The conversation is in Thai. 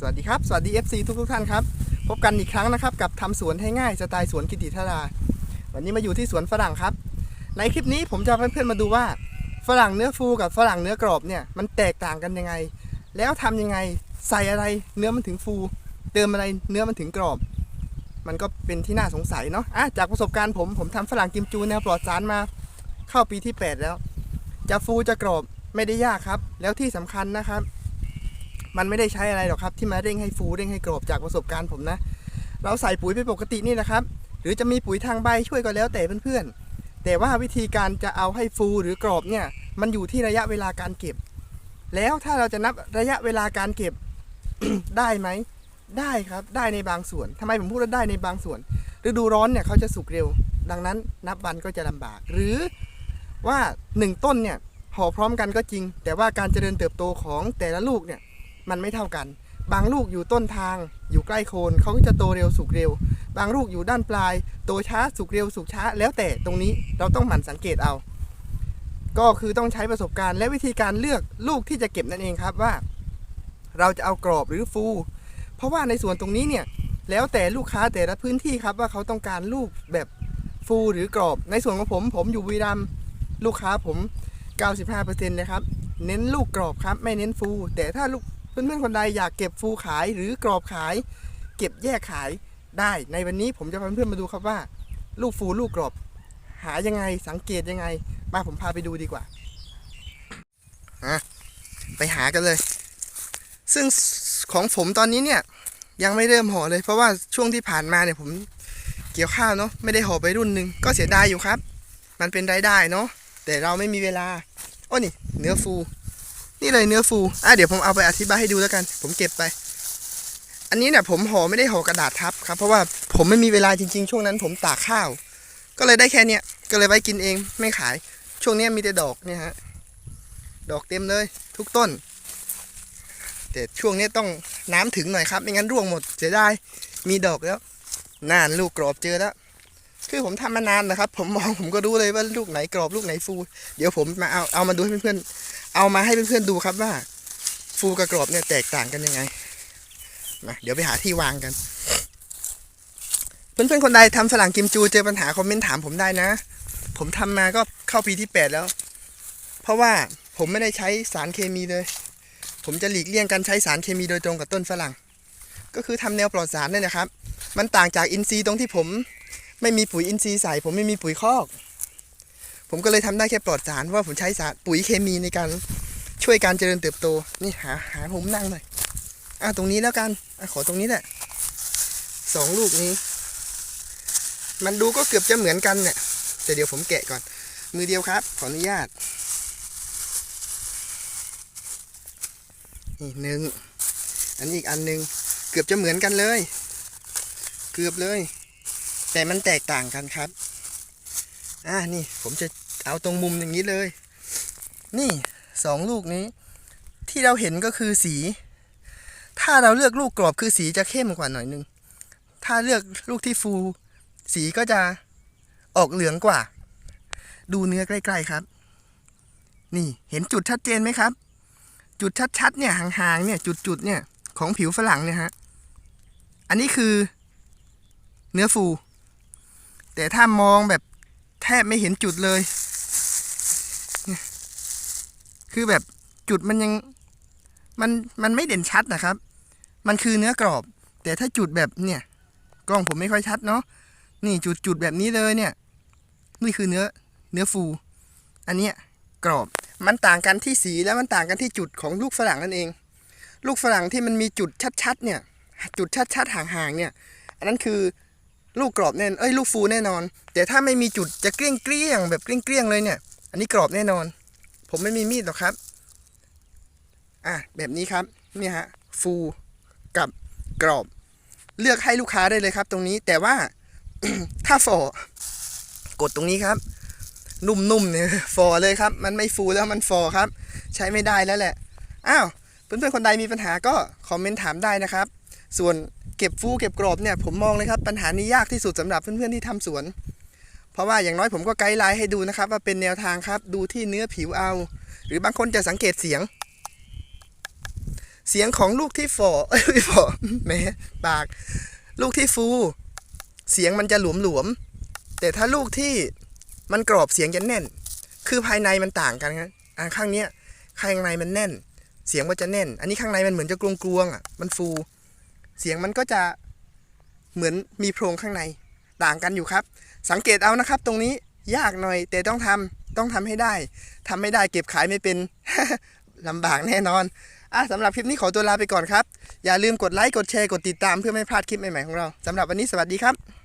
สวัสดีครับ สวัสดี FC ทุกทุกท่านครับ พบกันอีกครั้งนะครับ กับทำสวนให้ง่ายสไตล์สวนกิติธารา วันนี้มาอยู่ที่สวนฝรั่งครับ ในคลิปนี้ผมจะพาเพื่อนๆมาดูว่า ฝรั่งเนื้อฟูกับฝรั่งเนื้อกรอบเนี่ยมันแตกต่างกันยังไง แล้วทำยังไงใส่อะไรเนื้อมันถึงฟู เติมอะไรเนื้อมันถึงกรอบ มันก็เป็นที่น่าสงสัยเนาะะจากประสบการณ์ผมผมทำฝรั่งกิมจูแนวปลอดสารมา เข้าปีที่ 8 แล้ว จะฟูจะกรอบไม่ได้ยากครับ แล้วที่สำคัญนะครับ มันไม่ได้ใช้อะไรหรอกครับ ที่มาเร่งให้ฟูเร่งให้กรอบจากประสบการณ์ผมนะ เราใส่ปุ๋ยไปปกตินี่นะครับ หรือจะมีปุ๋ยทางใบช่วยก็แล้วแต่เพื่อนๆ แต่ว่าวิธีการจะเอาให้ฟูหรือกรอบเนี่ย มันอยู่ที่ระยะเวลาการเก็บ แล้วถ้าเราจะนับระยะเวลาการเก็บได้ไหม ได้ครับ ได้ในบางส่วนทำไมผมพูดว่าได้ในบางส่วน ฤดูร้อนเนี่ยเขาจะสุกเร็ว ดังนั้นนับวันก็จะลำบาก หรือว่าหนึ่งต้นเนี่ยห่อพร้อมกันก็จริง แต่ว่าการเจริญเติบโตของแต่ละลูกเนี่ย มันไม่เท่ากัน บางลูกอยู่ต้นทาง อยู่ใกล้โคนเขาก็จะโตเร็วสุกเร็ว บางลูกอยู่ด้านปลาย โตช้าสุกเร็วสุกช้า แล้วแต่ตรงนี้เราต้องหมั่นสังเกตเอา ก็คือต้องใช้ประสบการณ์และวิธีการเลือกลูกที่จะเก็บนั่นเองครับว่า เราจะเอากรอบหรือฟู เพราะว่าในส่วนตรงนี้เนี่ยแล้วแต่ลูกค้าแต่ละพื้นที่ครับว่าเขาต้องการลูกแบบฟูหรือกรอบ ในส่วนของผมผมอยู่บุรีรัมย์ลูกค้าผม 95%เลยครับ เน้นลูกกรอบครับ ไม่เน้นฟู แต่ถ้าลูก เพื่อนๆคนใดอยากเก็บฟูขายหรือกรอบขาย เก็บแยกขายได้ในวันนี้ผมจะพาเพื่อนๆมาดูครับว่า ลูกฟูลูกกรอบ หายังไงสังเกตยังไง มาผมพาไปดูดีกว่าอะไปหากันเลย ซึ่งของผมตอนนี้เนี่ยยังไม่เริ่มห่อเลย เพราะว่าช่วงที่ผ่านมาเนี่ยผมเกี่ยวข้าวเนาะไม่ได้ห่อไปรุ่นหนึ่งก็เสียดายอยู่ครับ มันเป็นรายได้เนาะแต่เราไม่มีเวลาโอ้นี่เนื้อฟู นี่เลยเนื้อฟูอะเดี๋ยวผมเอาไปอธิบายให้ดูแล้วกัน ผมเก็บไป อันนี้เนี่ยผมห่อไม่ได้ห่อกระดาษทับครับ เพราะว่าผมไม่มีเวลาจริงๆ ช่วงนั้นผมตากข้าว ก็เลยได้แค่เนี้ยก็เลยไว้กินเองไม่ขาย ช่วงนี้มีแต่ดอกเนี่ยฮะดอกเต็มเลย ทุกต้น แต่ช่วงนี้ต้องน้ำถึงหน่อยครับ ไม่งั้นร่วงหมดเสียดายมีดอกแล้วนานลูกกรอบเจอแล้วคือผมทำมานานนะครับ ผมมองผมก็รู้เลยว่าลูกไหนกรอบลูกไหนฟู เดี๋ยวผมมาเอาเอามาดูให้เพื่อน เอามาให้เพื่อนๆดูครับว่า ฟูกับกรอบเนี่ยแตกต่างกันยังไงมาเดี๋ยวไปหาที่วางกัน เพื่อนๆคนใดทำฝรั่งกิมจูเจอปัญหาคอมเมนต์ถามผมได้นะ ผมทำมาก็เข้าปีที่แปดแล้ว เพราะว่าผมไม่ได้ใช้สารเคมีเลย ผมจะหลีกเลี่ยงการใช้สารเคมีโดยตรงกับต้นฝรั่ง ก็คือทำแนวปลอดสารนี่นะครับ มันต่างจากอินทรีย์ตรงที่ผม ไม่มีปุ๋ยอินทรีย์ใส่ ผมไม่มีปุ๋ยคอก ผมก็เลยทำได้แค่ปลอดสารว่าผมใช้สารปุ๋ยเคมีในการช่วยการเจริญเติบโต นี่หาหาผมนั่งหน่อยอะตรงนี้แล้วกันอะขอตรงนี้แหละสองลูกนี้ มันดูก็เกือบจะเหมือนกันเนี่ยแต่เดี๋ยวผมแกะก่อน มือเดียวครับ ขออนุญาตนี่หนึ่งอันนี้อีกอันหนึ่งเกือบจะเหมือนกันเลย เกือบเลย แต่มันแตกต่างกันครับ อ่านี่ผมจะเอาตรงมุมอย่างนี้เลย นี่สองลูกนี้ ที่เราเห็นก็คือสี ถ้าเราเลือกลูกกรอบคือสีจะเข้มกว่าหน่อยนึง ถ้าเลือกลูกที่ฟู สีก็จะออกเหลืองกว่า ดูเนื้อใกล้ ๆครับ นี่เห็นจุดชัดเจนไหมครับ จุดชัดๆเนี่ยห่างๆเนี่ยจุดๆเนี่ยของผิวฝรั่งเนี่ยฮะอันนี้คือเนื้อฟู แต่ถ้ามองแบบ แทบไม่เห็นจุดเลย คือแบบจุดมันยังมันมันไม่เด่นชัดนะครับ มันคือเนื้อกรอบ แต่ถ้าจุดแบบเนี่ย กล้องผมไม่ค่อยชัดเนาะนี่จุดจุดแบบนี้เลยเนี่ย นี่คือเนื้อเนื้อฟู อันเนี้ยกรอบมันต่างกันที่สีแล้วมันต่างกันที่จุดของลูกฝรั่งนั่นเอง ลูกฝรั่งที่มันมีจุดชัดๆเนี่ย จุดชัดๆห่างๆเนี่ย อันนั้นคือ ลูกกรอบแน่นเอ้ยลูกฟูแน่นอน แต่ถ้าไม่มีจุดจะเกลี้ยงเกลี้ยงแบบเกลี้ยงเกลี้ยงเลยเนี่ย อันนี้กรอบแน่นอน ผมไม่มีมีดหรอกครับ อะแบบนี้ครับเนี่ยฮะฟูกับกรอบ เลือกให้ลูกค้าได้เลยครับ ตรงนี้แต่ว่าถ้าฟอกดตรงนี้ครับ นุ่มๆเนี่ยฟอเลยครับ มันไม่ฟูแล้วมันฟอครับ ใช้ไม่ได้แล้วแหละอ้าวเพื่อนๆคนใดมีปัญหาก็คอมเมนต์ถามได้นะครับ ส่วน เก็บฟูเก็บกรอบเนี่ยผมมองเลยครับปัญหานี้ยากที่สุดสำหรับเพื่อนๆที่ทำสวน เพราะว่าอย่างน้อยผมก็ไกด์ไลน์ให้ดูนะครับ ว่าเป็นแนวทางครับดูที่เนื้อผิวเอา หรือบางคนจะสังเกตเสียง เสียงของลูกที่ฝ่อเอ้ยไม่ฝ่อแหม่ปาก ลูกที่ฟู เสียงมันจะหลวมหลวมๆแต่ถ้าลูกที่มันกรอบเสียงจะแน่น คือภายในมันต่างกันครับอันข้างเนี้ยข้างในมันแน่น เสียงมันจะแน่น อันนี้ข้างในมันเหมือนจะกลวงๆอะมันฟู เสียงมันก็จะเหมือนมีโพรงข้างในต่างกันอยู่ครับ สังเกตเอานะครับ ตรงนี้ยากหน่อย แต่ต้องทำต้องทำให้ได้ทำไม่ได้เก็บขายไม่เป็นลำบากแน่นอนอะสำหรับคลิปนี้ขอตัวลาไปก่อนครับ อย่าลืมกดไลค์กดแชร์กดติดตามเพื่อไม่พลาดคลิปใหม่ๆของเราสำหรับวันนี้สวัสดีครับ